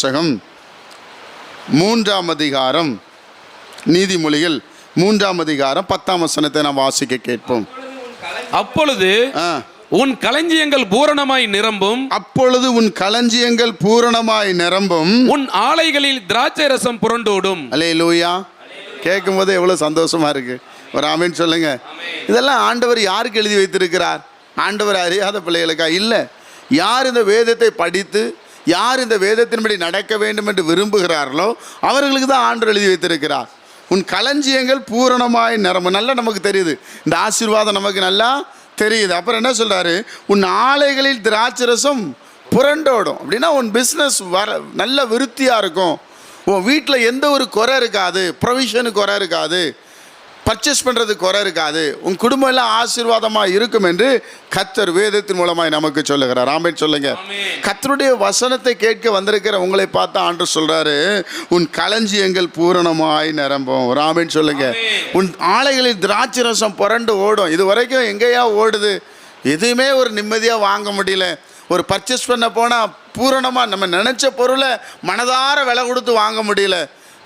புஸ்தகம் மூன்றாம் அதிகாரம். நீதிமொழிகள் மூன்றாம் அதிகாரம் பத்தாம் வசனத்தை நாம் வாசிக்க கேட்போம். அப்பொழுது. உன் களஞ்சியங்கள் பூரணமாய் நிரம்பும். அப்பொழுது உன் களஞ்சியங்கள் பூரணமாய் நிரம்பும். உன் ஆலைகளில் திராட்சை ரசம் புரண்டோடும். அலே லூயா கேட்கும்போது எவ்வளோ சந்தோஷமா இருக்கு. ஒரு ஆமீன் சொல்லுங்க. இதெல்லாம் ஆண்டவர் யாருக்கு எழுதி வைத்திருக்கிறார்? ஆண்டவர் அறியாத பிள்ளைகளுக்கா? இல்லை. யார் இந்த வேதத்தை படித்து யார் இந்த வேதத்தின்படி நடக்க வேண்டும் என்று விரும்புகிறார்களோ அவர்களுக்கு தான் ஆண்டு எழுதி வைத்திருக்கிறார். உன் களஞ்சியங்கள் பூரணமாய் நிரம்பு. நல்லா நமக்கு தெரியுது. இந்த ஆசீர்வாதம் நமக்கு நல்லா தெரியுது. அப்புறம் என்ன சொல்கிறாரு உன் ஆலைகளில் திராட்சரசம் புரண்டோடும். அப்படின்னா உன் பிஸ்னஸ் வர நல்ல விருத்தியாக இருக்கும். உன் வீட்டில் எந்த ஒரு குறை இருக்காது. ப்ரொவிஷனு குறை இருக்காது. பர்ச்சேஸ் பண்ணுறது குறை இருக்காது. உன் குடும்பம் எல்லாம் ஆசீர்வாதமாக இருக்கும் என்று கத்தர் வேதத்தின் மூலமாய் நமக்கு சொல்லுகிறார். ராமன் சொல்லுங்க. கத்தருடைய வசனத்தை கேட்க வந்திருக்கிற உங்களை பார்த்து ஆண்டு சொல்றாரு உன் களஞ்சியங்கள் பூரணமாய் நிரம்பும். ராமன் சொல்லுங்க. உன் ஆலைகளில் திராட்சை ரசம் புரண்டு ஓடும். இது வரைக்கும் எங்கேயா ஓடுது? எதுவுமே ஒரு நிம்மதியாக வாங்க முடியல. ஒரு பர்ச்சேஸ் பண்ண போனால் பூரணமாக நம்ம நினச்ச பொருளை மனதார விலை கொடுத்து வாங்க முடியல.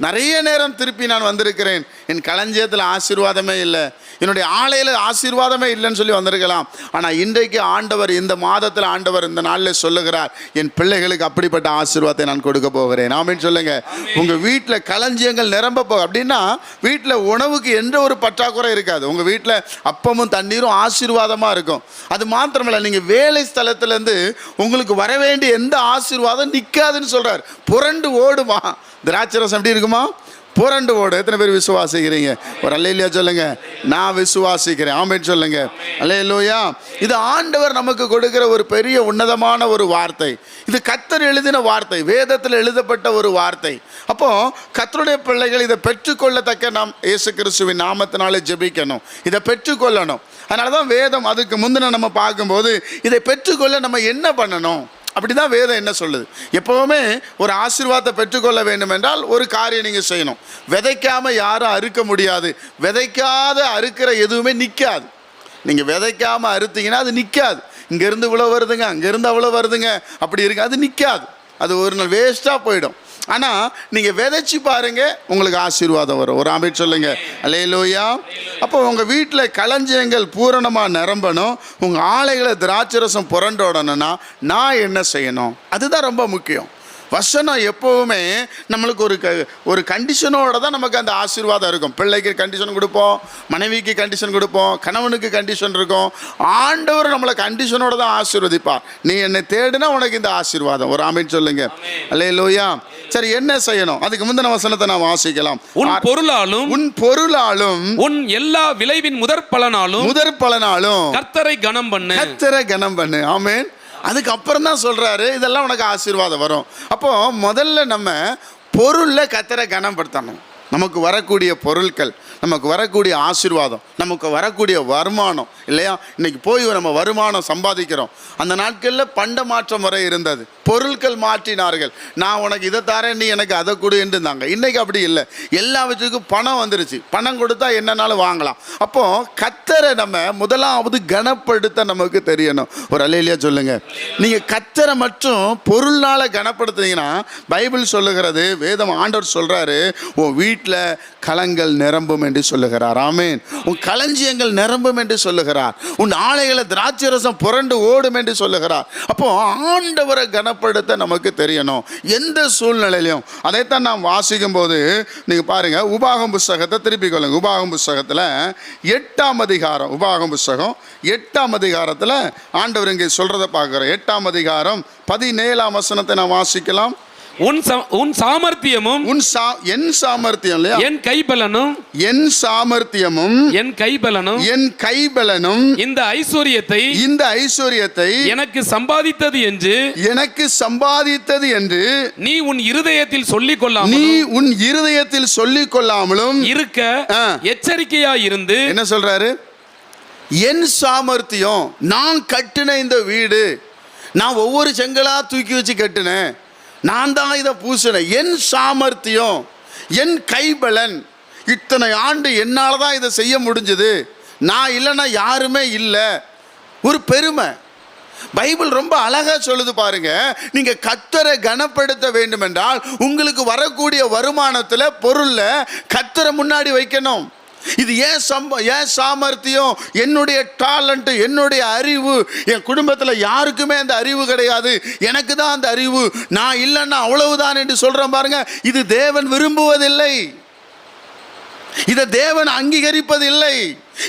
நிறைய நேரம் திருப்பி நான் வந்திருக்கிறேன். என் களஞ்சியத்தில் ஆசீர்வாதமே இல்லை. என்னுடைய ஆலையில் ஆசீர்வாதமே இல்லைன்னு சொல்லி வந்திருக்கலாம். ஆனால் இன்றைக்கு ஆண்டவர் இந்த மாதத்தில் ஆண்டவர் இந்த நாளில் சொல்லுகிறார் என் பிள்ளைகளுக்கு அப்படிப்பட்ட ஆசீர்வாதத்தை நான் கொடுக்க போகிறேன். ஆமென் சொல்லுங்க. உங்கள் வீட்டில் களஞ்சியங்கள் நிரம்ப போக அப்படின்னா வீட்டில் உணவுக்கு எந்த ஒரு பற்றாக்குறை இருக்காது. உங்கள் வீட்டில் அப்பமும் தண்ணீரும் ஆசீர்வாதமாக இருக்கும். அது மாத்திரமில்ல நீங்கள் வேலை ஸ்தலத்துலேருந்து உங்களுக்கு வர வேண்டிய எந்த ஆசீர்வாதம் நிற்காதுன்னு சொல்கிறார் புரண்டு ஓடுமா? திராட்சை ரசம் எப்படி இருக்குமா? புரண்டு ஓடு எத்தனை பேர் விசுவாசிக்கிறீங்க? ஒரு அல்லையிலையா சொல்லுங்க. நான் விசுவாசிக்கிறேன். ஆமேன் சொல்லுங்க. அல்லையிலோயா இது ஆண்டவர் நமக்கு கொடுக்கிற ஒரு பெரிய உன்னதமான ஒரு வார்த்தை. இது கத்தர் எழுதின வார்த்தை. வேதத்தில் எழுதப்பட்ட ஒரு வார்த்தை. அப்போ கத்தருடைய பிள்ளைகள் இதை பெற்றுக்கொள்ளத்தக்க நாம் இயேசு கிறிஸ்துவின் நாமத்தினாலே ஜெபிக்கணும். இதை பெற்றுக்கொள்ளணும். அதனால தான் வேதம் அதுக்கு முந்தின நம்ம பார்க்கும்போது இதை பெற்றுக்கொள்ள நம்ம என்ன பண்ணணும்? அப்படி தான் வேதம் என்ன சொல்லுது? எப்போவுமே ஒரு ஆசீர்வாதத்தை பெற்றுக்கொள்ள வேண்டும் என்றால் ஒரு காரியம் நீங்கள் செய்யணும். விதைக்காமல் யாரும் அறுக்க முடியாது. விதைக்காத அறுக்கிற எதுவுமே நிற்காது நீங்கள் விதைக்காம அறுத்தீங்கன்னா அது நிற்காது இங்கேருந்து இவ்வளோ வருதுங்க அங்கேருந்து அவ்வளோ வருதுங்க அப்படி இருக்கு அது நிற்காது அது ஒரு நாள் வேஸ்ட்டாக போயிடும். ஆனால் நீங்கள் விதைச்சி பாருங்கள் உங்களுக்கு ஆசீர்வாதம் வரும். ஒரு அமைச்சு சொல்லுங்க அலையலோயா அப்போ உங்கள் வீட்டில் களஞ்சியங்கள் பூரணமாக நிரம்பணும் உங்கள் ஆலைகளை திராட்சரசம் புரண்டோடணும்னா நான் என்ன செய்யணும்? அதுதான் ரொம்ப முக்கியம். வசனம் எப்போவுமே நம்மளுக்கு ஒரு க ஒரு கண்டிஷனோட தான் நமக்கு அந்த ஆசீர்வாதம் இருக்கும். பிள்ளைக்கு கண்டிஷன் கொடுப்போம் மனைவிக்கு கண்டிஷன் கொடுப்போம் கணவனுக்கு கண்டிஷன் இருக்கும். ஆண்டவர் நம்மளை கண்டிஷனோட தான் ஆசீர்வதிப்பார். நீ என்னை தேடினா உனக்கு இந்த ஆசீர்வாதம் ஒரு ஆமீன் சொல்லுங்க. அல்லே லோயா சரி என்ன செய்யணும்? அதுக்கு முந்தின வசனத்தை நான் வாசிக்கலாம். உன் பொருளாலும் உன் பொருளாலும் உன் எல்லா விளைவின் முதற் பலனாலும் முதற் பலனாலும் கர்த்தரை கனம் பண்ணு கத்தரை கனம் பண்ணு ஆமேன். அதுக்கப்புறம் தான் சொல்கிறாரு இதெல்லாம் உனக்கு ஆசீர்வாதம் வரும். அப்போது முதல்ல நம்ம பொருளில் கத்தரை கனப்படுத்தணும். நமக்கு வரக்கூடிய பொருட்கள் நமக்கு வரக்கூடிய ஆசீர்வாதம் நமக்கு வரக்கூடிய வருமானம் இல்லையா? இன்றைக்கி போய் நம்ம வருமானம் சம்பாதிக்கிறோம். அந்த நாட்களில் பண்ட மாற்றம் வரை இருந்தது. பொருட்கள் மாற்றினார்கள். நான் உனக்கு இதை தரேன் நீ எனக்கு அதை கொடு என்றுந்தாங்க. இன்றைக்கி அப்படி இல்லை. எல்லாவற்றுக்கும் பணம் வந்துருச்சு. பணம் கொடுத்தா என்னன்னாலும் வாங்கலாம். அப்போது கத்தரை நம்ம முதலாவது கனப்படுத்த நமக்கு தெரியணும். ஒரு அலையிலியா சொல்லுங்கள் நீங்கள் கத்தரை மட்டும் பொருள்னால் கனப்படுத்துனீங்கன்னா பைபிள் சொல்லுகிறது வேதம் ஆண்டவர் சொல்கிறாரு உன் வீட்டில் களங்கள் நிரம்பும் என்று சொல்லுகிறார். ஆமேன். உன் களஞ்சியங்கள் நிரம்பும் என்று சொல்லுகிறார். உன் ஆலைகளை திராட்சை ரசம் புரண்டு ஓடும் என்று சொல்லுகிறார். அப்போ ஆண்டவரை கனப்படுத்த நமக்கு தெரியணும். எந்த சூழ்நிலையிலையும் அதைத்தான் நாம் வாசிக்கும் போது நீங்கள் பாருங்கள் உபாகம் புஸ்தகத்தை திருப்பிக் கொள்ளுங்க. உபாகம் புஸ்தகத்தில் எட்டாம் அதிகாரம் உபாகம் புஸ்தகம் எட்டாம் அதிகாரத்தில் ஆண்டவர் இங்கே சொல்கிறத பார்க்குறோம் எட்டாம் அதிகாரம் பதினேழாம் வசனத்தை நான் வாசிக்கலாம். உன் உன் சாமர்த்தியமும் உன் சா என் சாமர்த்தியம் இல்லையா? என் கைபலனும் என் சாமர்த்தியமும் என் கைபலனும் என் கைபலனும் இந்த ஐஸ்வர்யத்தை இந்த ஐஸ்வர்யத்தை எனக்கு சம்பாதித்தது என்று எனக்கு சம்பாதித்தது என்று நீ உன் இருதயத்தில் சொல்லிக் நீ கொள்ளாமல் உன் இருதயத்தில் சொல்லிக் கொள்ளாமலும் இருக்க. எச்சரிக்கையா இருந்து என்ன சொல்றாரு? என் சாமர்த்தியம் நான் கட்டின இந்த வீடு நான் ஒவ்வொரு செங்கலா தூக்கி வச்சு கட்டினேன். நான் தான் இதை பூசினேன். என் சாமர்த்தியம் என் கைபலன் இத்தனை ஆண்டு என்னால் தான் இதை செய்ய முடிஞ்சது. நான் இல்லைன்னா யாருமே இல்லை. ஒரு பெருமை. பைபிள் ரொம்ப அழகாக சொல்லுது பாருங்க. நீங்கள் கத்தரை கனப்படுத்த வேண்டும் என்றால் உங்களுக்கு வரக்கூடிய வருமானத்தில் பொருளில் கத்தரை முன்னாடி வைக்கணும். இது ஏன் சம்ப ஏன் சாமர்த்தியம்? என்னுடைய டேலண்ட் என்னுடைய அறிவு என் குடும்பத்தில் யாருக்குமே அந்த அறிவு கிடையாது. எனக்கு தான் அந்த அறிவு. நான் இல்லைன்னா அவ்வளவுதான் என்று சொல்கிறேன் பாருங்க. இது தேவன் விரும்புவதில்லை. இதை தேவன் அங்கீகரிப்பதில்லை.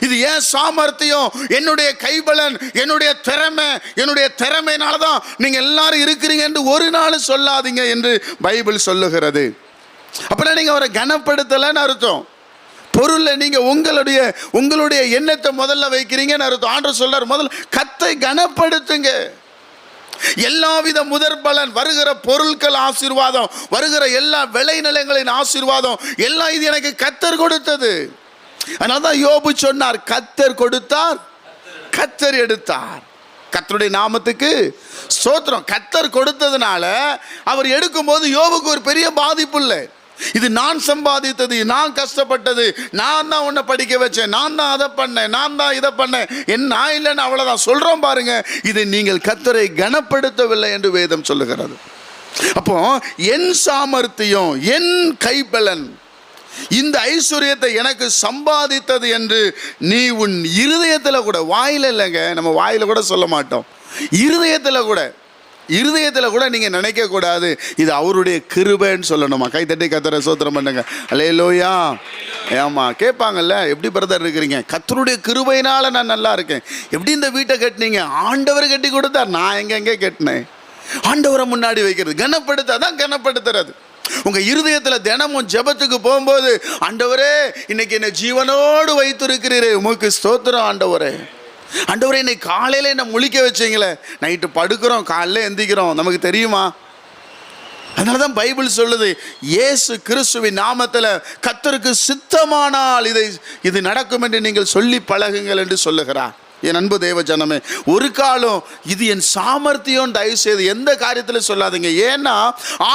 இது ஏன் சாமர்த்தியம்? என்னுடைய கைபலன் என்னுடைய திறமை என்னுடைய திறமையினால தான் நீங்கள் எல்லாரும் இருக்கிறீங்க என்று ஒரு நாள் சொல்லாதீங்க என்று பைபிள் சொல்லுகிறது. அப்படின்னா நீங்கள் அவரை கனப்படுத்தலைன்னு அர்த்தம். பொருளை நீங்கள் உங்களுடைய உங்களுடைய எண்ணத்தை முதல்ல வைக்கிறீங்கன்னு அர்த்தம் ஆண்டவர் சொல்கிறார் முதல்ல கத்தை கனப்படுத்துங்க. எல்லாவித முதற் பலன் வருகிற பொருட்கள் ஆசீர்வாதம் வருகிற எல்லா விளைநிலங்களின் ஆசீர்வாதம் எல்லாம் இது எனக்கு கத்தர் கொடுத்தது. அதனால தான் யோபு சொன்னார் கத்தர் கொடுத்தார் கத்தர் எடுத்தார். கத்தருடைய நாமத்துக்கு சோத்திரம் கத்தர் கொடுத்ததுனால அவர் எடுக்கும்போது யோபுக்கு ஒரு பெரிய பாதிப்பு இல்லை. இது நான் சம்பாதித்தது நான் கஷ்டப்பட்டது நான் தான் உன்னை படிக்க வச்சேன் நான் தான் அதை பண்ணேன் நான் தான் இதை பண்ணேன். என் நான் இல்லைன்னு அவ்வளோதான் சொல்கிறோம் பாருங்க இதை நீங்கள் கத்தரை கனப்படுத்தவில்லை என்று வேதம் சொல்லுகிறது. அப்போ என் சாமர்த்தியம் என் கைபலன் இந்த ஐஸ்வர்யத்தை எனக்கு சம்பாதித்தது என்று நீ உன் இருதயத்தில் கூட வாயில இல்லைங்க நம்ம வாயில கூட சொல்ல மாட்டோம். இருதயத்தில் கூட. இருதயத்தில் கூட நீங்கள் நினைக்கக்கூடாது இது அவருடைய கிருபைன்னு சொல்லணுமா? கை தட்டி கத்தரை சோத்திரம் பண்ணுங்க. அலே லோயா ஏமா கேட்பாங்கல்ல எப்படி பிரதர் இருக்கிறீங்க? கத்தருடைய கிருபையினால் நான் நல்லா இருக்கேன். எப்படி இந்த வீட்டை கட்டினீங்க? ஆண்டவர் கட்டி கொடுத்தார். நான் எங்கெங்கே கட்டினேன்? ஆண்டவரை முன்னாடி வைக்கிறது. கனப்படுத்தா தான் கனப்படுத்துறது. உங்க இருதயத்துல தினமும் ஜெபத்துக்கு போகும்போது ஆண்டவரே இன்னைக்கு என்னை ஜீவனோடு வைத்திருக்கிறீரே. உமக்கு ஸ்தோத்திரம் ஆண்டவரே. ஆண்டவரே இன்னைக்கு காலையில் என்னை முழிக்க வச்சிங்களே. நைட்டு படுக்கிறோம் காலையில் எந்திக்கிறோம். நமக்கு தெரியுமா? அதனால தான் பைபிள் சொல்லுது இயேசு கிறிஸ்துவின் நாமத்தில் கத்தருக்கு சித்தமானால் இதை இது நடக்கும் என்று நீங்கள் சொல்லி பழகுங்கள் என்று சொல்லுகிறார். என் அன்பு தேவ ஜனமே ஒரு காலம் இது என் சாமர்த்தியம் தயவு செய்து எந்த காரியத்தில் சொல்லாதீங்க. ஏன்னா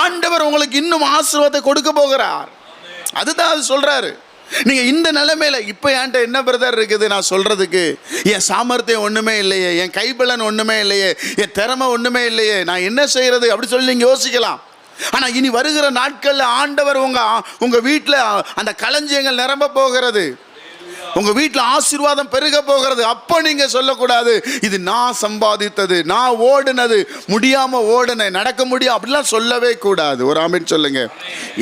ஆண்டவர் உங்களுக்கு இன்னும் ஆசீர்வாதத்தை கொடுக்க போகிறார். அதுதான் அது சொல்றாரு. நீங்கள் இந்த நிலைமையில் இப்போ என்கிட்ட என்ன பிரதர் இருக்குது நான் சொல்கிறதுக்கு என் சாமர்த்தியம் ஒன்றுமே இல்லையே என் கைபலன் ஒன்றுமே இல்லையே என் திறமை ஒன்றுமே இல்லையே. நான் என்ன செய்கிறது அப்படி சொல்லி நீங்கள் யோசிக்கலாம். ஆனால் இனி வருகிற நாட்களில் ஆண்டவர் உங்கள் உங்கள் வீட்டில் அந்த களஞ்சியங்கள் நிரம்ப போகிறது. உங்கள் வீட்டில் ஆசீர்வாதம் பெருக போகிறது. அப்போ நீங்கள் சொல்லக்கூடாது. இது நான் சம்பாதித்தது நான் ஓடுனது முடியாமல் ஓடுனேன் நடக்க முடியும் அப்படிலாம் சொல்லவே கூடாது. ஒரு ஆமின் சொல்லுங்க.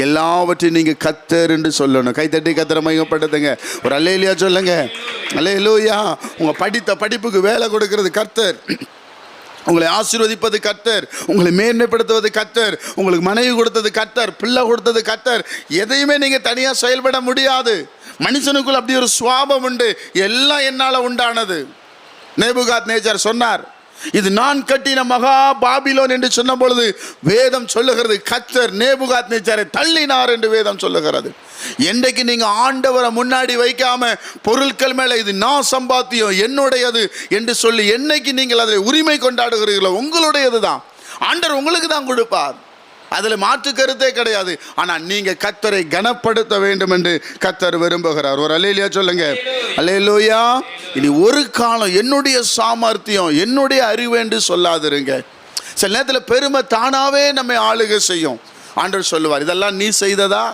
எல்லாவற்றையும் நீங்கள் கத்தர் என்று சொல்லணும். கைத்தட்டி கத்திர மையப்படுத்துங்க. ஒரு அல்லையிலையா சொல்லுங்க. அல்லையிலூயா உங்கள் படித்த படிப்புக்கு வேலை கொடுக்கறது கர்த்தர். உங்களை ஆசீர்வதிப்பது கத்தர் உங்களை மேன்மைப்படுத்துவது கத்தர் உங்களுக்கு மனைவி கொடுத்தது கத்தர் பிள்ளை கொடுத்தது கத்தர் எதையுமே நீங்கள் தனியாக செயல்பட முடியாது. மனுஷனுக்குள் அப்படி ஒரு சுவாபம் உண்டு. எல்லாம் என்னால் உண்டானது. நேபுகாத் நேச்சர் சொன்னார் இது நான் கட்டின மகா பாபிலோன் என்று சொன்ன பொழுது வேதம் சொல்லுகிறது. கத்தர் நேபுகாத் நேச்சரை தள்ளினார் என்று வேதம் சொல்லுகிறது. என்றைக்கு நீங்க ஆண்டவரை முன்னாடி வைக்காம பொருட்கள் மேல இது நான் சம்பாத்தியம் என்னுடையது என்று சொல்லி என்னைக்கு நீங்கள் அதில் உரிமை கொண்டாடுகிறீர்களோ உங்களுடையது தான் ஆண்டவர் உங்களுக்கு தான் கொடுப்பார். அதில் மாற்று கருத்தே கிடையாது. ஆனால் நீங்க கத்தரை கனப்படுத்த வேண்டும் என்று கத்தர் விரும்புகிறார். ஒரு அலையிலியா சொல்லுங்க. அலையிலோயா இனி ஒரு காலம் என்னுடைய சாமர்த்தியம் என்னுடைய அறிவு என்று சொல்லாதிருங்க. சில நேரத்தில் பெருமை தானாவே நம்மை ஆளுகை செய்யும். ஆண்டவர் சொல்லுவார் இதெல்லாம் நீ செய்ததா?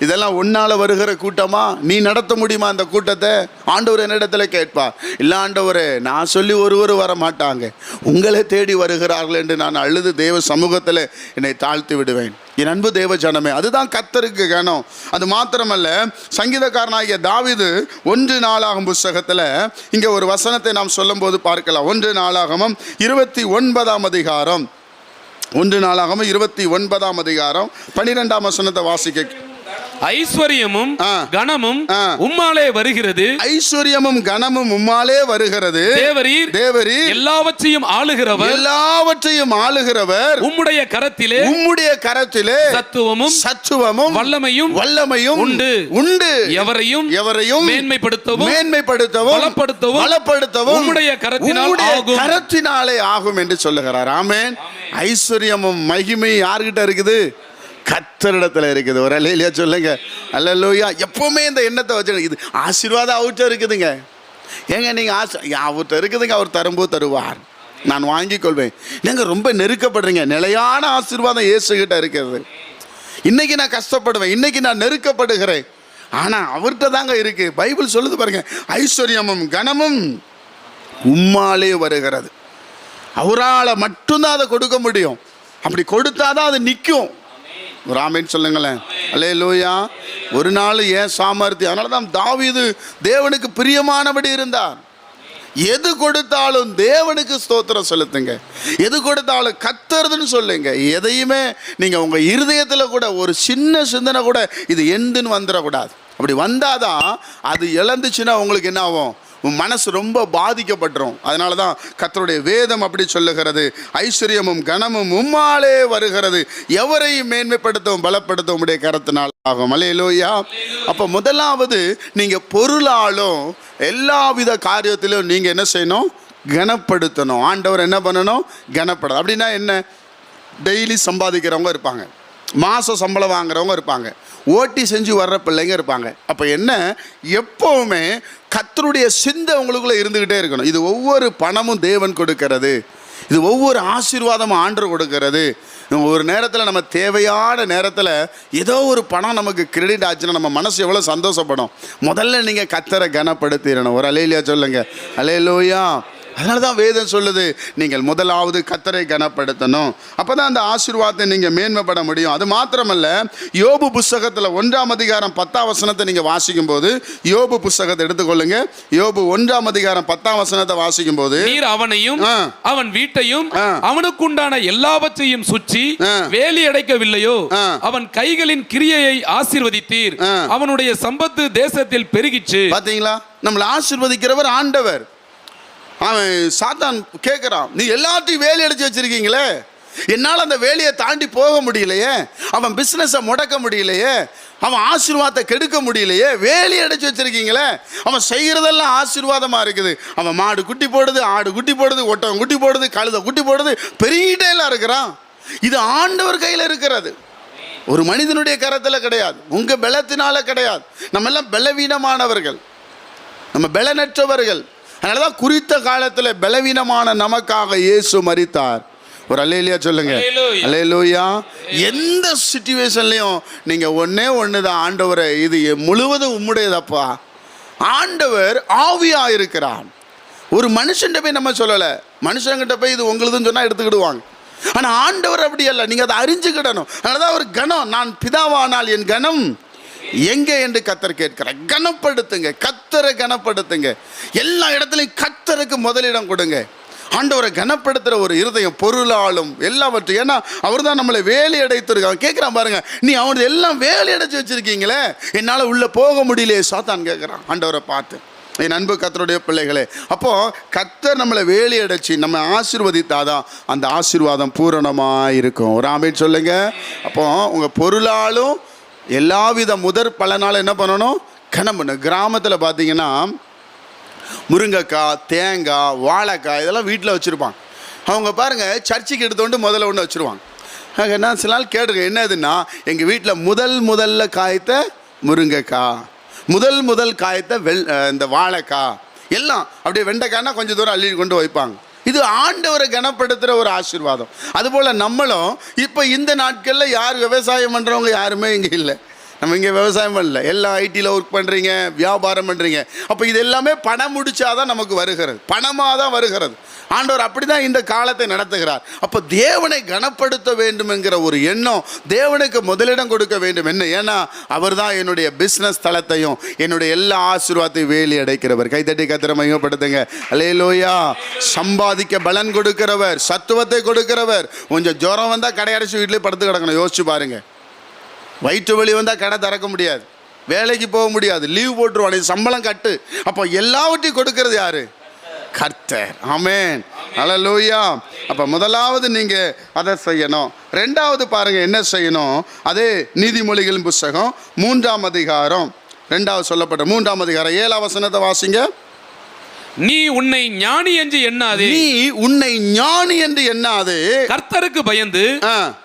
இதெல்லாம் உன்னால் வருகிற கூட்டமா? நீ நடத்த முடியுமா அந்த கூட்டத்தை? ஆண்டவர் என்னிடத்துல கேட்பா இல்லை ஆண்டவரே நான் சொல்லி ஒருவர் வர மாட்டாங்க உங்களை தேடி வருகிறார்கள் என்று நான் அழுது தேவ சமூகத்தில் என்னை தாழ்த்தி விடுவேன். என் அன்பு தேவ ஜனமே அதுதான் கத்தருக்கு கணம் அது மாத்திரமல்ல சங்கீதக்காரனாகிய தாவிது ஒன்று நாளாகும் புஸ்தகத்தில் இங்கே ஒரு வசனத்தை நாம் சொல்லும்போது பார்க்கலாம். ஒன்று நாளாகமும் இருபத்தி ஒன்பதாம் அதிகாரம். ஒன்று நாளாகமும் இருபத்தி ஒன்பதாம் அதிகாரம். பன்னிரெண்டாம் வசனத்தை வாசிக்க ஐஸ்வர்யமும் ஆ. உம்மாலே வருகிறது. ஐஸ்வர்யமும் கனமும் உம்மாலே வருகிறது. தேவரீர் தேவரி எல்லாவற்றையும் ஆளுகிறவர். எல்லாவற்றையும் ஆளுகிறவர். உம்முடைய கரத்திலே உம்முடைய கரத்திலே சத்துவமும் சத்துவமும் வல்லமையும் வல்லமையும் உண்டு. உண்டு. எவரையும் எவரையும் மேன்மைப்படுத்தவும் மேன்மைப்படுத்தவும் பலப்படுத்தவும் பலப்படுத்தவும் உம்முடைய கரத்தினால் ஆகும். கரத்தினாலே ஆகும் என்று சொல்லுகிறார். ஆமென். ஐஸ்வர்யமும் மகிமை யார்கிட்ட இருக்குது? கத்தரிடத்தில் இருக்குது. ஒரு அலையிலையா சொல்லுங்க. அல்லையா எப்பவுமே இந்த எண்ணத்தை வச்சு இது ஆசீர்வாதம் அவர்கிட்ட இருக்குதுங்க. ஏங்க நீங்கள் ஆசை அவர்கிட்ட இருக்குதுங்க. அவர் தரும்போது தருவார். நான் வாங்கிக் கொள்வேன் நீங்கள் ரொம்ப நெருக்கப்படுறீங்க. நிலையான ஆசீர்வாதம் இயேசுகிட்ட இருக்கிறது. இன்னைக்கு நான் கஷ்டப்படுவேன். இன்னைக்கு நான் நெருக்கப்படுகிறேன். ஆனால் அவர்கிட்ட தாங்க இருக்கு. பைபிள் சொல்லுது பாருங்க. ஐஸ்வர்யமும் கனமும் உம்மாலே வருகிறது. அவரால் மட்டும்தான் அதை கொடுக்க முடியும். அப்படி கொடுத்தாதான் அது நிற்கும் ஒரு ஆமைன்னு சொல்லுங்களேன். அல்லே லூயா ஒரு நாள் ஏன் சாமர்த்தியம் அதனால தான் தாவிது தேவனுக்கு பிரியமானபடி இருந்தார். எது கொடுத்தாலும் தேவனுக்கு ஸ்தோத்திரம் செலுத்துங்க. எது கொடுத்தாலும் கத்துறதுன்னு சொல்லுங்க. எதையுமே நீங்கள் உங்கள் இருதயத்தில் கூட ஒரு சின்ன சிந்தனை கூட இது எந்துன்னு வந்துடக்கூடாது. அப்படி வந்தாதான் அது இழந்துச்சுன்னா உங்களுக்கு என்ன ஆகும்? உன் மனசு ரொம்ப பாதிக்கப்பட்டுரும். அதனால தான் கத்தருடைய வேதம் அப்படி சொல்லுகிறது. ஐஸ்வர்யமும் கனமும் உம்மாலே வருகிறது. எவரையும் மேன்மைப்படுத்தவும் பலப்படுத்தவும் உடைய கரத்தினால் ஆகும். அலையலோயா அப்போ முதலாவது நீங்கள் பொருளாலும் எல்லாவித காரியத்திலும் நீங்கள் என்ன செய்யணும்? கனப்படுத்தணும். ஆண்டவர் என்ன பண்ணணும்? கனப்படணும் அப்படின்னா என்ன? டெய்லி சம்பாதிக்கிறவங்க இருப்பாங்க. மாதம் சம்பளம் வாங்குறவங்க இருப்பாங்க. ஓட்டி செஞ்சு வர்ற பிள்ளைங்க இருப்பாங்க. அப்போ என்ன? எப்போவுமே கத்தருடைய சிந்தை உங்களுக்குள்ளே இருந்துக்கிட்டே இருக்கணும். இது ஒவ்வொரு பணமும் தேவன் கொடுக்கிறது. இது ஒவ்வொரு ஆசீர்வாதமும் ஆண்டு கொடுக்கிறது. ஒரு நேரத்தில் நம்ம தேவையான நேரத்தில் ஏதோ ஒரு பணம் நமக்கு கிரெடிட் ஆச்சுன்னா நம்ம மனசு எவ்வளோ சந்தோஷப்படும். முதல்ல நீங்கள் கத்தரை கனப்படுத்திடணும். ஒரு அலையிலையா சொல்லுங்கள் அலையிலோயா அதனால தான் வேதம் சொல்லுது நீங்கள் முதலாவது கத்தரை கனப்படுத்தணும் அப்போ தான் அந்த ஆசீர்வாதத்தை நீங்கள் மேன்மைப்பட முடியும் அது மாத்திரமல்ல யோபு புஸ்தகத்தில் ஒன்றாம் அதிகாரம் பத்தாம் வசனத்தை நீங்கள் வாசிக்கும் போது யோபு புஸ்தகத்தை எடுத்துக்கொள்ளுங்க யோபு ஒன்றாம் அதிகாரம் பத்தாம் வசனத்தை வாசிக்கும் போது நீர் அவனையும். அவன் வீட்டையும். அவனுக்குண்டான எல்லாவற்றையும் சுற்றி. வேலி அடைக்கவில்லையோ. அவன் கைகளின் கிரியையை ஆசீர்வதித்தீர். அவனுடைய சம்பத்து தேசத்தில் பெருகிச்சு பார்த்தீங்களா நம்மளை ஆசீர்வதிக்கிறவர் ஆண்டவர் அவன் சாத்தான் கேட்குறான் நீ எல்லாத்தையும் வேலி அடிச்சு வச்சிருக்கீங்களே? என்னால் அந்த வேலையை தாண்டி போக முடியலையே? அவன் பிஸ்னஸை முடக்க முடியலையே? அவன் ஆசீர்வாதத்தை கெடுக்க முடியலையே? வேலி அடைச்சி வச்சுருக்கீங்களே? அவன் செய்கிறதெல்லாம் ஆசீர்வாதமாக இருக்குது. அவன் மாடு குட்டி போடுது ஆடு குட்டி போடுது ஒட்டவன் குட்டி போடுது கழுத குட்டி போடுது பெரிய எல்லாம் இருக்கிறான். இது ஆண்டவர் கையில் இருக்கிறது. ஒரு மனிதனுடைய கரத்தில் கிடையாது. உங்கள் பலத்தினால கிடையாது. நம்ம எல்லாம் பலவீனமானவர்கள். நம்ம பலனற்றவர்கள். அதனால தான் குறித்த காலத்தில் பலவீனமான நமக்காக இயேசு மரித்தார். ஒரு அல்லையிலையா சொல்லுங்க. அல்லேலூயா. அல்லையிலூயா எந்த சுச்சுவேஷன்லையும் நீங்கள் ஒன்றே ஒன்று தான் ஆண்டவரை இது முழுவதும் உம்முடையதப்பா. ஆண்டவர் ஆவியாக இருக்கிறான் ஒரு மனுஷன்ட்ட போய் நம்ம சொல்லலை. மனுஷங்கிட்ட போய் இது உங்களுதுன்னு சொன்னால் எடுத்துக்கிடுவாங்க. ஆனால் ஆண்டவர் அப்படி அல்ல. நீங்கள் அதை அறிஞ்சுக்கிடணும். அதனால தான் ஒரு கணம் நான் பிதாவானால் என் கணம் எங்கே என்று கத்தர் கேட்கிறார். கனப்படுத்துங்க கத்தரை கனப்படுத்துங்க. எல்லா இடத்துலையும் கத்தருக்கு முதலிடம் கொடுங்க. ஆண்டவரை கனப்படுத்துகிற ஒரு இருதயம் பொருளாலும் எல்லாவற்றையும். ஏன்னா அவர் தான் நம்மளை வேலி அடைத்திருக்காங்க கேட்குறான் பாருங்க நீ அவனது எல்லாம் வேலி அடைச்சி வச்சிருக்கீங்களே? என்னால் உள்ளே போக முடியலையே சாத்தான் கேட்குறான். ஆண்டவரை பார்த்து என் அன்பு கத்தருடைய பிள்ளைகளே அப்போது கத்தர் நம்மளை வேலி அடைச்சி நம்ம ஆசீர்வதித்தாதான் அந்த ஆசீர்வாதம் பூரணமாக இருக்கும் ஒரு ஆமைன்னு சொல்லுங்கள் அப்போது உங்கள் பொருளாலும் எல்லாவித முதற் பலனால் என்ன பண்ணணும்? கனம் பண்ணு கிராமத்தில் பார்த்தீங்கன்னா முருங்கைக்காய் தேங்காய் வாழைக்காய் இதெல்லாம் வீட்டில் வச்சுருப்பாங்க. அவங்க பாருங்கள் சர்ச்சுக்கு எடுத்தோண்டு முதல்ல ஒன்று வச்சுருவாங்க. நாங்கள் என்ன சில நாள் கேட்டிருக்கேன் என்னதுன்னா எங்கள் வீட்டில் முதல் முதல்ல காய்த்த முருங்கைக்காய் முதல் முதல் காய்த்த வெள் இந்த வாழைக்காய் எல்லாம் அப்படியே வெண்டைக்காய்னா கொஞ்சம் தூரம் அள்ளி கொண்டு வைப்பாங்க. இது ஆண்டவரை கனப்படுத்துகிற ஒரு ஆசீர்வாதம். அதுபோல் நம்மளும் இப்போ இந்த நாட்களில் யார் விவசாயம் பண்ணுறவங்க யாருமே இங்கே இல்லை. நம்ம இங்கே விவசாயம் பண்ணல. எல்லாம் ஐடியில் ஒர்க் பண்ணுறீங்க வியாபாரம் பண்ணுறீங்க அப்போ இது எல்லாமே பணம் முடிச்சாதான் நமக்கு வருகிறது. பணமாக தான் வருகிறது. ஆண்டவர் அப்படி தான் இந்த காலத்தை நடத்துகிறார். அப்போ தேவனை கனப்படுத்த வேண்டும் என்கிற ஒரு எண்ணம் தேவனுக்கு முதலிடம் கொடுக்க வேண்டும். என்ன? ஏன்னா அவர் தான் என்னுடைய பிஸ்னஸ் தளத்தையும் என்னுடைய எல்லா ஆசீர்வாதத்தையும் வேலி அடைக்கிறவர். கைத்தட்டி கத்திர மையப்படுத்துங்க அலையலோயா சம்பாதிக்க பலன் கொடுக்கிறவர் சத்துவத்தை கொடுக்கிறவர். கொஞ்சம் ஜுரம் வந்தால் கடையடைச்சு வீட்டிலே படுத்து கிடக்கணும். யோசிச்சு பாருங்கள் வயிற்று வலி வந்தால் கடை திறக்க முடியாது. வேலைக்கு போக முடியாது. லீவ் போட்டுருவான் நீ சம்பளம் கட்டு. அப்போ எல்லாவற்றையும் கொடுக்கறது யாரு? கர்த்தர். அல அல்லேலூயா அப்போ முதலாவது நீங்கள் அதை செய்யணும். ரெண்டாவது பாருங்க என்ன செய்யணும்? அதே நீதிமொழிகளின் புஸ்தகம் மூன்றாம் அதிகாரம். ரெண்டாவது சொல்லப்பட்ட மூன்றாம் அதிகாரம். ஏழாம் வசனத்தை வாசிங்க. நீ உன்னை ஞானி என்று எண்ணாதே. நீ உன்னை ஞானி என்று எண்ணாது. கர்த்தருக்கு பயந்து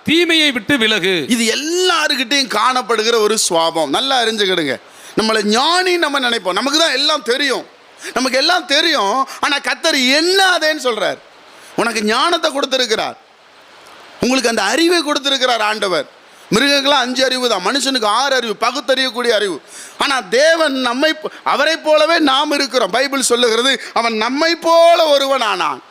தீமையை விட்டு விலகு. இது எல்லாருக்கிட்டையும் காணப்படுகிற ஒரு சுவாபம். நல்லா அறிஞ்சுக்கிடுங்க. நம்மளை ஞானி நம்ம நினைப்போம். நமக்கு தான் எல்லாம் தெரியும். நமக்கு எல்லாம் தெரியும். ஆனால் கத்தர் எண்ணாதேன்னு சொல்றார். உனக்கு ஞானத்தை கொடுத்திருக்கிறார். உங்களுக்கு அந்த அறிவை கொடுத்திருக்கிறார் ஆண்டவர். மிருகங்களாம் அஞ்சு அறிவு தான். மனுஷனுக்கு ஆறு அறிவு பகுத்தறியக்கூடிய அறிவு. ஆனால் தேவன் நம்மை அவரை அவரைப் போலவே நாம் இருக்கிறோம். பைபிள் சொல்லுகிறது அவன் நம்மை போல ஒருவன் ஆனான்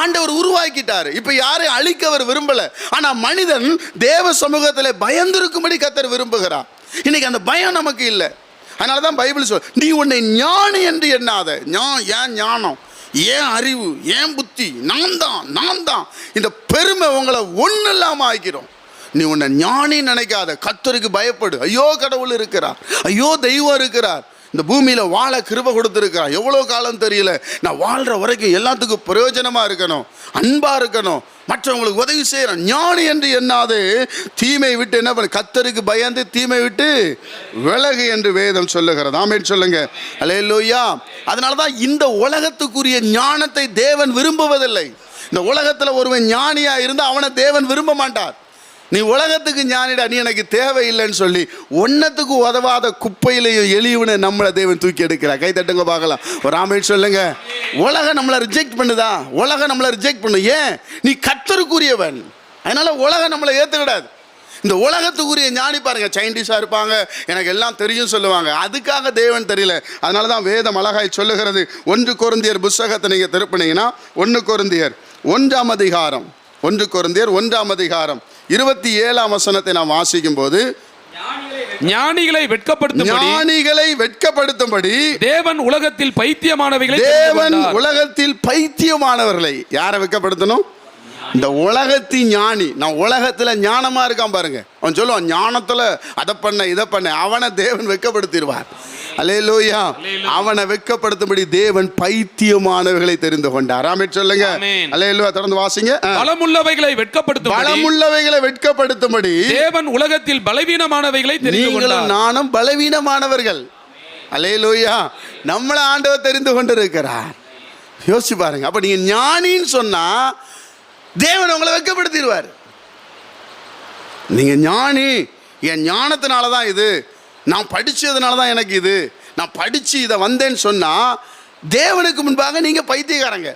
ஆண்டவர் உருவாக்கிட்டாரு. இப்போ யாரையும் அழிக்க அவர் விரும்பல. ஆனா மனிதன் தேவ சமூகத்தில் பயந்திருக்கும்படி கத்தர் விரும்புகிறார். இன்னைக்கு அந்த பயம் நமக்கு இல்லை. அதனால தான் பைபிள் சொல் நீ உன்னை ஞானி என்று எண்ணாத. ஞான் ஏன் ஞானம்? ஏன் அறிவு? ஏன் புத்தி? நான் தான் நான் தான் இந்த பெருமை உங்களை ஒன்றும் இல்லாமல் ஆக்கிறோம் நீ உன்னை ஞானி நினைக்காத. கத்தருக்கு பயப்படு. ஐயோ கடவுள் இருக்கிறார். ஐயோ தெய்வம் இருக்கிறார். இந்த பூமியில் வாழ கிருப கொடுத்துருக்கிறார். எவ்வளோ காலம் தெரியல. நான் வாழ்கிற வரைக்கும் எல்லாத்துக்கும் பிரயோஜனமாக இருக்கணும். அன்பாக இருக்கணும். மற்றவங்களுக்கு உதவி செய்கிறேன் ஞானி என்று எண்ணாது. தீமை விட்டு என்ன பண்ண? கத்தருக்கு பயந்து தீமை விட்டு விலகு என்று வேதம் சொல்லுகிறது. ஆமேன் சொல்லுங்க. அல்லேலூயா. அதனால தான் இந்த உலகத்துக்குரிய ஞானத்தை தேவன் விரும்புவதில்லை. இந்த உலகத்தில் ஒருவன் ஞானியாக இருந்தால் அவனை தேவன் விரும்ப மாட்டார். நீ உலகத்துக்கு ஞானிடா நீ எனக்கு தேவையில்லைன்னு சொல்லி ஒன்னத்துக்கு உதவாத குப்பையிலையும் எளியவனை நம்மளை தேவன் தூக்கி எடுக்கிறா கை தட்டுங்க பார்க்கலாம். ஒரு ஆமேன் சொல்லுங்க. உலகம் நம்மளை ரிஜெக்ட் பண்ணுதா? உலகம் நம்மளை ரிஜெக்ட் பண்ணு ஏன்? நீ கத்தருக்குரியவன் அதனால உலகம் நம்மளை ஏற்றுக்கிடாது இந்த உலகத்துக்குரிய ஞானி பாருங்க. சைன்டிஸ்டாக இருப்பாங்க. எனக்கு எல்லாம் தெரியும் சொல்லுவாங்க. அதுக்காக தேவன் தெரியல. அதனால தான் வேதம் அழகாய் சொல்லுகிறது. ஒன்று கொருந்தியர் புஸ்தகத்தை நீங்கள் திருப்பினீங்கன்னா ஒன்று கொருந்தியர் ஒன்றாம் அதிகாரம். ஒன்று கொருந்தியர் ஒன்றாம் அதிகாரம் இருபத்தி ஏழாம் வசனத்தை நாம் வாசிக்கும் போது ஞானிகளை வெட்கப்படுத்தும்படி ஞானிகளை வெட்கப்படுத்தும்படி தேவன் உலகத்தில் பைத்தியமானவைகளை தேவன். உலகத்தில் பைத்தியமானவர்களை. யாரை வெட்கப்படுத்தணும்? இந்த உலகத்தின் ஞானி. நான் உலகத்துல ஞானமா இருக்கான் பாருங்க. அவன் சொல்லுவான் ஞானத்துல அதை பண்ண இதை பண்ண. அவனை தேவன் வெட்கப்படுத்திடுவார் அல்லேலூயா அவனை வெட்கப்படுத்தும்படி தேவன் பைத்தியமானவர்களை தெரிந்து கொண்டார். ஆமென் சொல்லுங்க. ஆமென். அல்லேலூயா தொடர்ந்து வாசிங்க. பலமுள்ளவைகளை வெட்கப்படுத்தும்படி பலமுள்ளவைகளை வெட்கப்படுத்தும்படி தேவன் உலகத்தில் பலவீனமானவைகளை தெரிந்து கொண்டார். நானும் பலவீனமானவர்கள். அல்லேலூயா நம்மளை ஆண்டவர் தெரிந்து கொண்டிருக்கிறார். யோசிச்சு பாருங்க. அப்ப நீங்க ஞானின்னு சொன்னா தேவன் உங்களை வெட்கப்படுத்திடுவார். நீங்க ஞானி. என் ஞானத்தினால தான் இது. நான் படித்ததுனால தான் எனக்கு இது. நான் படித்து இதை வந்தேன்னு சொன்னால் தேவனுக்கு முன்பாக நீங்கள் பைத்தியக்காரங்க.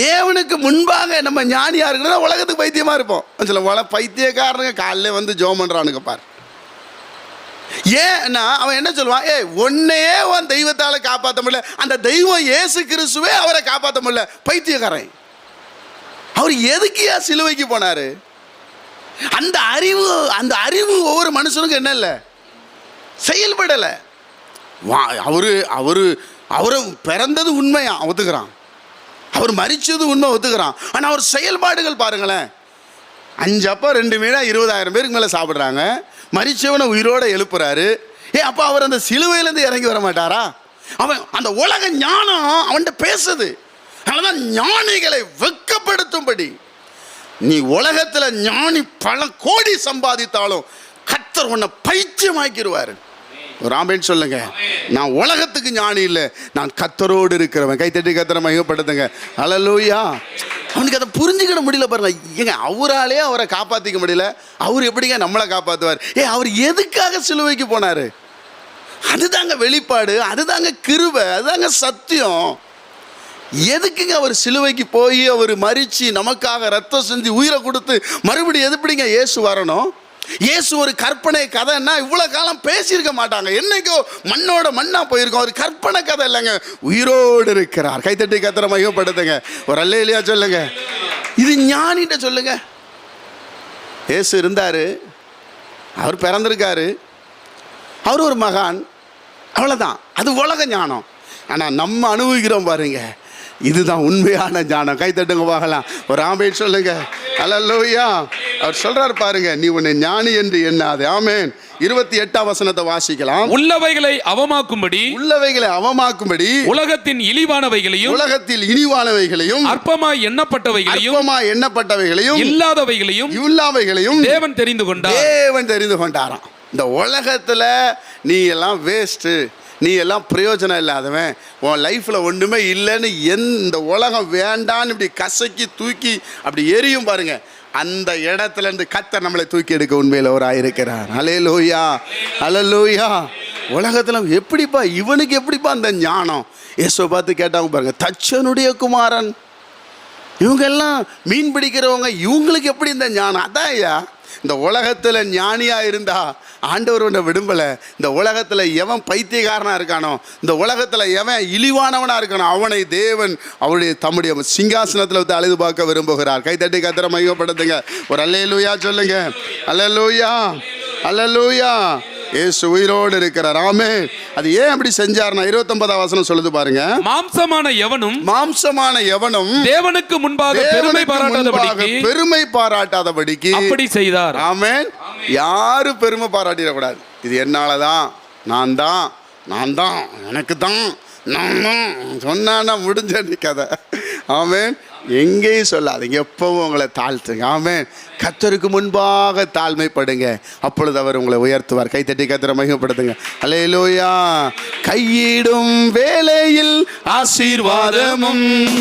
தேவனுக்கு முன்பாக நம்ம ஞானியாக இருக்கணும் உலகத்துக்கு பைத்தியமாக இருப்போம். சில உல பைத்தியக்காரனுங்க காலைல வந்து ஜோம் பண்ணுறானுங்க பார். ஏன்னா அவன் என்ன சொல்லுவான்? ஏய் ஒன்னையே உன் தெய்வத்தால் காப்பாற்ற முடியல. அந்த தெய்வம் இயேசு கிறிஸ்துவே அவரை காப்பாற்ற முடியல. பைத்தியக்காரன். அவர் எதுக்கியா சிலுவைக்கு போனாரு? அந்த அறிவு அந்த அறிவு ஒவ்வொரு மனுஷனுக்கும் என்ன இல்லை? செயல்படலை. வா அவரு அவரு அவரை பிறந்தது உண்மையா? ஒத்துக்கிறான். அவர் மரிச்சது உண்மை ஒத்துக்கிறான். ஆனால் அவர் செயல்பாடுகள் பாருங்களேன். அஞ்சு அப்பா ரெண்டு மீனா இருபதாயிரம் பேருக்கு மேலே சாப்பிட்றாங்க. மரிச்சவனை உயிரோடு எழுப்புறாரு. ஏ அப்பா அவர் அந்த சிலுவையிலேருந்து இறங்கி வர மாட்டாரா? அவன் அந்த உலக ஞானம் அவன்கிட்ட பேசுது. அதனால ஞானிகளை வெட்கப்படுத்தும்படி நீ உலகத்தில் ஞானி பல கோடி சம்பாதித்தாலும் கத்தர் உன்னை பைத்தியமாக்கிடுவார் ஒரு ஆம்பேன் சொல்லுங்க. நான் உலகத்துக்கு ஞானி இல்லை. நான் கத்தரோடு இருக்கிறவன். கைத்தட்டி கத்தரை மையப்படுத்துங்க அலலூயா அவனுக்கு அதை புரிஞ்சுக்கிட முடியல பாருங்க. ஏங்க அவராலே அவரை காப்பாற்றிக்க முடியல. அவர் எப்படிங்க நம்மளை காப்பாற்றுவார் ஏ அவர் எதுக்காக சிலுவைக்கு போனார்? அதுதாங்க வெளிப்பாடு அதுதாங்க கிருவை அதுதாங்க சத்தியம். எதுக்குங்க அவர் சிலுவைக்கு போய் அவர் மறிச்சு நமக்காக ரத்தம் செஞ்சு உயிரை கொடுத்து மறுபடியும் எதுப்படிங்க இயேசு வரணும்? இயேசு ஒரு கற்பனை கதைன்னா இவ்வளோ காலம் பேசியிருக்க மாட்டாங்க. என்னைக்கோ மண்ணோட மண்ணாக போயிருக்கோம். ஒரு கற்பனை கதை இல்லைங்க. உயிரோடு இருக்கிறார். கைத்தட்டி கத்திர மையப்படுத்துங்க. ஒரு அல்ல இல்லையா சொல்லுங்க. இது ஞானிட்ட சொல்லுங்க. இயேசு இருந்தார். அவர் பிறந்திருக்காரு. அவர் ஒரு மகான். அவ்வளோதான் அது உலக ஞானம். ஆனால் நம்ம அனுபவிக்கிறோம் பாருங்க. இதுதான் உண்மையான ஞானம். கைத்தட்டுங்க பார்க்கலாம் ஒரு ஆம்பேட் சொல்லுங்கள் அல்லல்லோயா அவர் சொல்றாரு பாருங்க நீ உன்னை ஞானி என்று எண்ணாது. ஆமேன். இருபத்தி எட்டாம் வசனத்தை வாசிக்கலாம். உள்ளவைகளை அவமாக்கும்படி உள்ளவைகளை அவமாக்கும்படி உலகத்தின் இழிவானவைகளையும் உலகத்தில் இனிவானவைகளையும் அற்பமாய் எண்ணப்பட்டவைகளையும் அற்பமா எண்ணப்பட்டவைகளையும் இல்லாதவைகளையும் இல்லாவைகளையும் தேவன் தெரிந்து கொண்டார். தேவன் தெரிந்து கொண்டாராம். இந்த உலகத்தில் நீ எல்லாம் வேஸ்ட்டு நீ எல்லாம் பிரயோஜனம் இல்லாதவன் உன் லைஃப்பில் ஒன்றுமே இல்லைன்னு எந்த இந்த உலகம் வேண்டான்னு இப்படி கசக்கி தூக்கி அப்படி எரியும் பாருங்கள் அந்த இடத்துலேருந்து கத்தை நம்மளை தூக்கி எடுக்க உண்மையில் ஒரு ஆயிருக்கிறார் அலே லோயா அலலோயா உலகத்தில் எப்படிப்பா இவனுக்கு எப்படிப்பா அந்த ஞானம்? ஏசோ பார்த்து கேட்டாங்க பாருங்க தச்சனுடைய குமாரன். இவங்கெல்லாம் மீன் பிடிக்கிறவங்க இவங்களுக்கு எப்படி இந்த ஞானம்? அதான் ஐயா. இந்த உலகத்தில் ஞானியா இருந்தா ஆண்டவர் ஒன்றை விடும்பலை இந்த உலகத்தில் எவன் பைத்தியக்காரனாக இருக்கானோ இந்த உலகத்தில் எவன் இழிவானவனாக இருக்கானோ அவனை தேவன் அவருடைய தம்முடைய சிங்காசனத்தில் வந்து அழுது பார்க்க விரும்புகிறார். கைத்தட்டி கத்திர மையப்படுத்துங்க ஒரு அல்லேலூயா சொல்லுங்க. அல்லேலூயா. அல்லேலூயா இயேசு உயிரோடு இருக்கிறார். ஆமே அது ஏன் அப்படி செஞ்சார்னா இருபத்தொன்பதாம் வசனம் சொல்லுது பாருங்க. மாம்சமான எவனும் மாம்சமான எவனும் தேவனுக்கு முன்பாக பெருமை பாராட்டாதபடிக்கு பெருமை பாராட்டாதபடிக்கு அப்படி செய்தார். ஆமென். யாரும் பெருமை பாராட்டிடக்கூடாது? இது என்னால தான் நான் தான் நான் தான் எனக்கு தான் நான் சொன்னான்னா முடிஞ்ச கதை. ஆமென். எங்கேயும் சொல்லாதீங்க எப்பவும் உங்களை தாழ்த்துங்க. ஆமென். கத்தருக்கு முன்பாக தாழ்மைப்படுங்க. அப்பொழுது அவர் உங்களை உயர்த்துவார். கைத்தட்டி கத்தரை மகிமைப்படுத்துங்க. அலையிலோயா கையிடும் வேலையில் ஆசீர்வாதமும்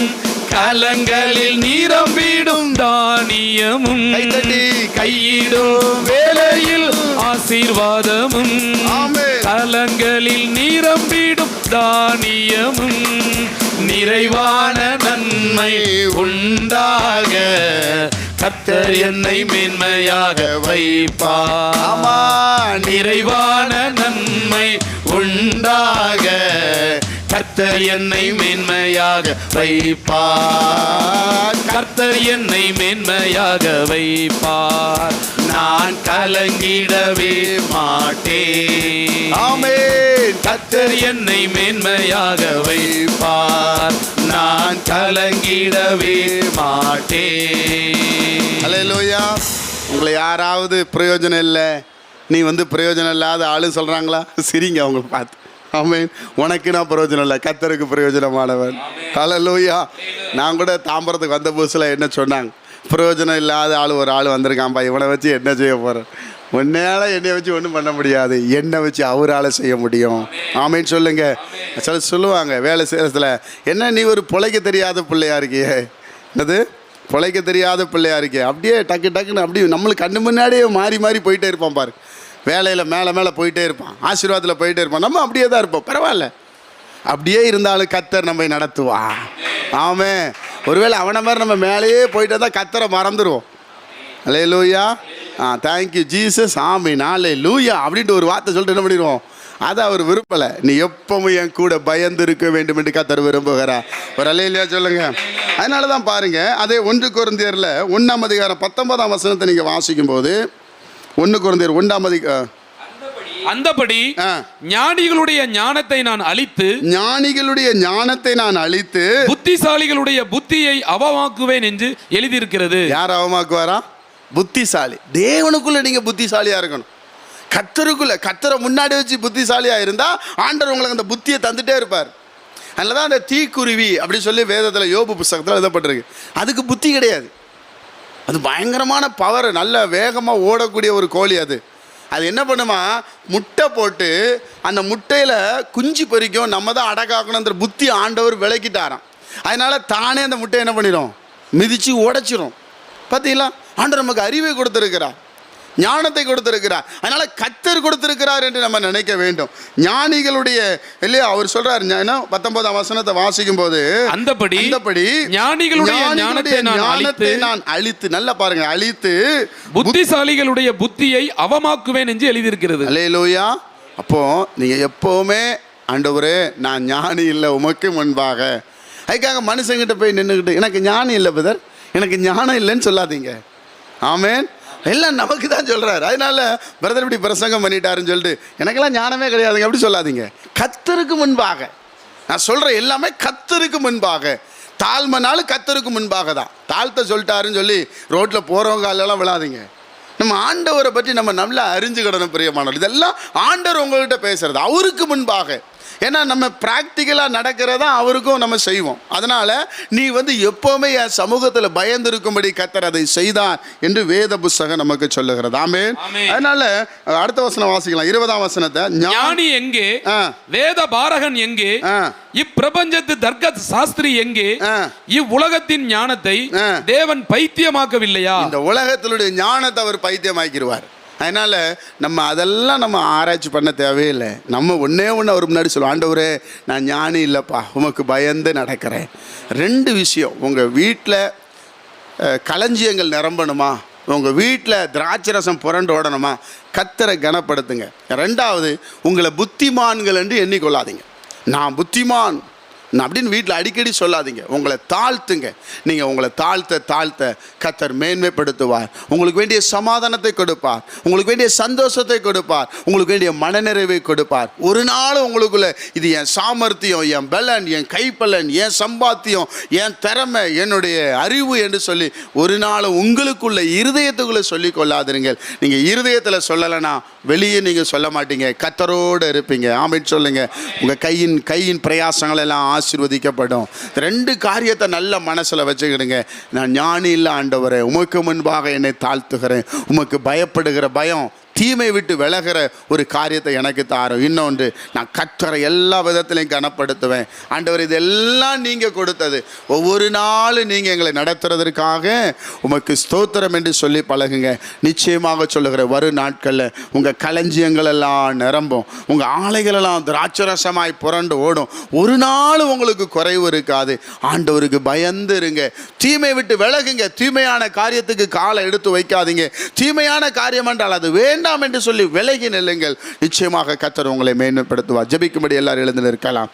கலங்களில் நீரம்பிடும் தானியமும் கைத்தட்டி கையிடும் வேளையில் ஆசீர்வாதமும். கலங்களில் நீரம்பிடும் தானியமும் நிறைவான நன்மை உண்டாக கர்த்தர் என்னை மேன்மையாக வைப்பார். ஆமா நிறைவான நன்மை உண்டாக கர்த்தர் என்னை மேன்மையாக வைப்பார். கர்த்தர் என்னை மேன்மையாக வைப்பார். நான் கலங்கிடவே மாட்டேன். ஆமென். கர்த்தர் என்னை மேன்மையாக வைப்பார். நான் கலங்கிடவே மாட்டேன். ஹalleluya. உங்களை யாராவது பிரயோஜனம் இல்லை நீ வந்து பிரயோஜனம் இல்லாத ஆளு சொல்கிறாங்களா சிரிங்க அவங்கள பார்த்து. ஆமென். உனக்கு நான் பிரயோஜனம் இல்லை? கத்தருக்கு பிரயோஜனமானவன். ஹalleluya. நான் கூட தாம்பரத்துக்கு வந்த புதுசில் என்ன சொன்னாங்க? பிரயோஜனம் இல்லாத ஆள் ஒரு ஆள் வந்திருக்கான்ப்பா. இவனை வச்சு என்ன செய்ய போகிறேன் உன்னால என்னை வச்சு ஒன்றும் பண்ண முடியாது. என்னை வச்சு அவரால் செய்ய முடியும். ஆமைன்னு சொல்லுங்க. சில சொல்லுவாங்க வேலை செய்கிறதுல என்ன நீ ஒரு பிழைக்க தெரியாத பிள்ளையா இருக்கியே? என்னது? பிழைக்க தெரியாத பிள்ளையா இருக்கே. அப்படியே டக்கு டக்குன்னு அப்படியே நம்மளுக்கு கண்ணு முன்னாடியே மாறி மாறி போயிட்டே இருப்பான் பாரு. வேலையில் மேலே மேலே போயிட்டே இருப்பான். ஆசீர்வாதத்தில் போயிட்டே இருப்பான். நம்ம அப்படியே தான் இருப்போம். பரவாயில்ல. அப்படியே இருந்தாலும் கத்தர் நம்மை நடத்துவா ஆமே ஒருவேளை அவனை மாதிரி நம்ம மேலேயே போயிட்டு தான் கத்தரை மறந்துடுவோம் அலே லூயா ஆ தேங்க்யூ ஜீசஸ் ஆமி நாளே லூயா அப்படின்ட்டு ஒரு வார்த்தை சொல்லிட்டு என்ன பண்ணிடுவோம்? அதை அவர் விரும்பலை. நீ எப்பவும் என் கூட பயந்து இருக்க வேண்டும் என்று கத்தர் விரும்புகிறா ஒரு அலையிலையா சொல்லுங்க. அதனால தான் பாருங்க அதே ஒன்று குருந்தியரில் ஒன்றாம் அதிகாரம் பத்தொன்பதாம் வசனத்தை நீங்கள் வாசிக்கும்போது ஒன்று குருந்தியர் ஒன்றாம் அதிகாரம் அந்தபடி ஞானிகளுடைய ஞானத்தை நான் அழித்து ஞானிகளுடைய ஞானத்தை நான் அழித்து புத்திசாலிகளுடைய புத்தியை அவமாக்குவேன் என்று எழுதியிருக்கிறது. யார் அவமாக்குவாரா? புத்திசாலி. தேவனுக்குள்ள நீங்க புத்திசாலியா இருக்கணும். கத்தருக்குள்ள கத்தரை முன்னாடி வச்சு புத்திசாலியா இருந்தா ஆண்டவர் உங்களுக்கு அந்த புத்தியை தந்துட்டே இருப்பார். அதில் தான் அந்த தீக்குருவி அப்படி சொல்லி வேதத்தில் யோபு புஸ்தகத்தில் எழுதப்பட்டிருக்கு. அதுக்கு புத்தி கிடையாது. அது பயங்கரமான பவர் நல்ல வேகமாக ஓடக்கூடிய ஒரு கோழி அது. அது என்ன பண்ணுமா? முட்டை போட்டு அந்த முட்டையில் குஞ்சு பொரிக்கும் நம்ம தான் அடக்காக்கணுன்ற புத்தி ஆண்டவர் விளக்கிட்டாராம். அதனால் தானே அந்த முட்டையை என்ன பண்ணிடும் மிதித்து உடைச்சிரும். பார்த்தீங்களா ஆண்டவர் நமக்கு அறிவை கொடுத்துருக்கிறார். ஞானத்தை கொடுத்திருக்கிறார். அதனால கத்தர் கொடுத்திருக்கிறார் என்று நம்ம நினைக்க வேண்டும். ஞானிகளுடைய இல்லையா அவர் சொல்றார் பத்தொன்பதாம் வசனத்தை வாசிக்கும் போது அந்தபடி அந்தபடி ஞானிகளுடைய ஞானத்தை நான் அழித்து நல்லா பாருங்க அழித்து புத்திசாலிகளுடைய புத்தியை அவமாக்குவேன் என்று எழுதியிருக்கிறது. அல்லேலூயா. அப்போ நீங்க எப்பவுமே ஆண்டவரே நான் ஞானி இல்லை உமக்கு முன்பாக. அதுக்காக மனுஷங்கிட்ட போய் நின்றுக்கிட்டு எனக்கு ஞானம் இல்லை பிரதர் எனக்கு ஞானம் இல்லைன்னு சொல்லாதீங்க. ஆமேன். எல்லாம் நமக்கு தான் சொல்கிறாரு அதனால பிரதர் இப்படி பிரசங்கம் பண்ணிட்டாருன்னு சொல்லிட்டு எனக்கெல்லாம் ஞானமே கிடையாதுங்க. அப்படி சொல்லாதீங்க. கத்தருக்கு முன்பாக நான் சொல்கிறேன் எல்லாமே கத்தருக்கு முன்பாக. தாழ்மைனாலும் கத்தருக்கு முன்பாக தான். தாழ்த்த சொல்லிட்டாருன்னு சொல்லி ரோட்டில் போகிறவங்க அல்லலாம் விழாதீங்க. நம்ம ஆண்டவரை பற்றி நம்ம நல்லா அறிஞ்சுக்கிடணும் பிரியமானவர். இதெல்லாம் ஆண்டவர் உங்கள்கிட்ட பேசுறது. அவருக்கு முன்பாக. ஏன்னா நம்ம ப்ராக்டிக்கலாக நடக்கிறதா அவருக்கும் நம்ம செய்வோம் அதனால நீ வந்து எப்போவுமே என் சமூகத்தில் பயந்து இருக்கும்படி கத்தர் அதை செய்தான் என்று வேத புஸ்தகம் நமக்கு சொல்லுகிறது ஆமென். அதனால அடுத்த வசனம் வாசிக்கலாம் இருபதாம் வசனத்தை ஞானி எங்கே. வேத பாரகன் எங்கே. இப்பிரபஞ்சத்து தர்க்க சாஸ்திரி எங்கே. இவ்வுலகத்தின் ஞானத்தை. தேவன் பைத்தியமாக்கவில்லையா இந்த உலகத்தினுடைய ஞானத்தை அவர் பைத்தியமாக்கிடுவார் அதனால் நம்ம அதெல்லாம் நம்ம ஆராய்ச்சி பண்ண தேவையில்லை. நம்ம ஒன்றே ஒன்று அவர் முன்னாடி சொல்லுவோம் ஆண்டவரே நான் ஞானி இல்லைப்பா உமக்கு பயந்து நடக்கிறேன். ரெண்டு விஷயம் உங்கள் வீட்டில் களஞ்சியங்கள் நிரம்பணுமா? உங்கள் வீட்டில் திராட்சை ரசம் புரண்டு ஓடணுமா? கத்தரை கனப்படுத்துங்க. ரெண்டாவது உங்களை புத்திமான்கள் என்று எண்ணிக்கொள்ளாதீங்க. நான் புத்திமான். அப்படின்னு வீட்டில் அடிக்கடி சொல்லாதீங்க. உங்களை தாழ்த்துங்க. நீங்கள் உங்களை தாழ்த்த தாழ்த்த கத்தர் மேன்மைப்படுத்துவார். உங்களுக்கு வேண்டிய சமாதானத்தை கொடுப்பார். உங்களுக்கு வேண்டிய சந்தோஷத்தை கொடுப்பார். உங்களுக்கு வேண்டிய மனநிறைவை கொடுப்பார். ஒரு நாள் உங்களுக்குள்ள இது என் சாமர்த்தியம் என் பலன் என் கைப்பலன் என் சம்பாத்தியம் என் திறமை என்னுடைய அறிவு என்று சொல்லி ஒரு நாள் உங்களுக்குள்ள இருதயத்துக்குள்ளே சொல்லி கொள்ளாதிருங்கள். நீங்கள் இருதயத்தில் சொல்லலைன்னா வெளியே நீங்கள் சொல்ல மாட்டீங்க. கத்தரோடு இருப்பீங்க. ஆமின்னு சொல்லுங்கள் உங்கள் கையின் கையின் பிரயாசங்கள் எல்லாம் ஆசீர்வதிக்கப்படும். ரெண்டு காரியத்தை நல்ல மனசில் வச்சுக்கிடுங்க. நான் ஞானி இல்லை ஆண்டவரே உமக்கு முன்பாக என்னை தாழ்த்துகிறேன். உமக்கு பயப்படுகிற பயம் தீமை விட்டு விலகிற ஒரு காரியத்தை எனக்கு தாரும். இன்னொன்று நான் கற்றரை எல்லா விதத்திலையும் கனப்படுத்துவேன். ஆண்டவர் இதெல்லாம் நீங்கள் கொடுத்தது. ஒவ்வொரு நாளும் நீங்கள் எங்களை நடத்துறதற்காக உமக்கு ஸ்தோத்திரம் என்று சொல்லி பழகுங்க. நிச்சயமாக சொல்லுகிற வரும் நாட்களில் உங்கள் களஞ்சியங்கள் எல்லாம் நிரம்பும். உங்கள் ஆலைகளெல்லாம் திராட்சரசமாய் புரண்டு ஓடும். ஒரு நாள் உங்களுக்கு குறைவு இருக்காது. ஆண்டவருக்கு பயந்து இருங்க. தீமை விட்டு விலகுங்க. தீமையான காரியத்துக்கு காலை எடுத்து வைக்காதீங்க. தீமையான காரியம் என்றால் அது வேண்டும். என்று சொல்லி விலகி நில்லுங்கள். நிச்சயமாக கத்தர் உங்களை மேம்படுத்துவார் ஜபிக்கும்படி எல்லாரும் எழுந்து நிற்கலாம்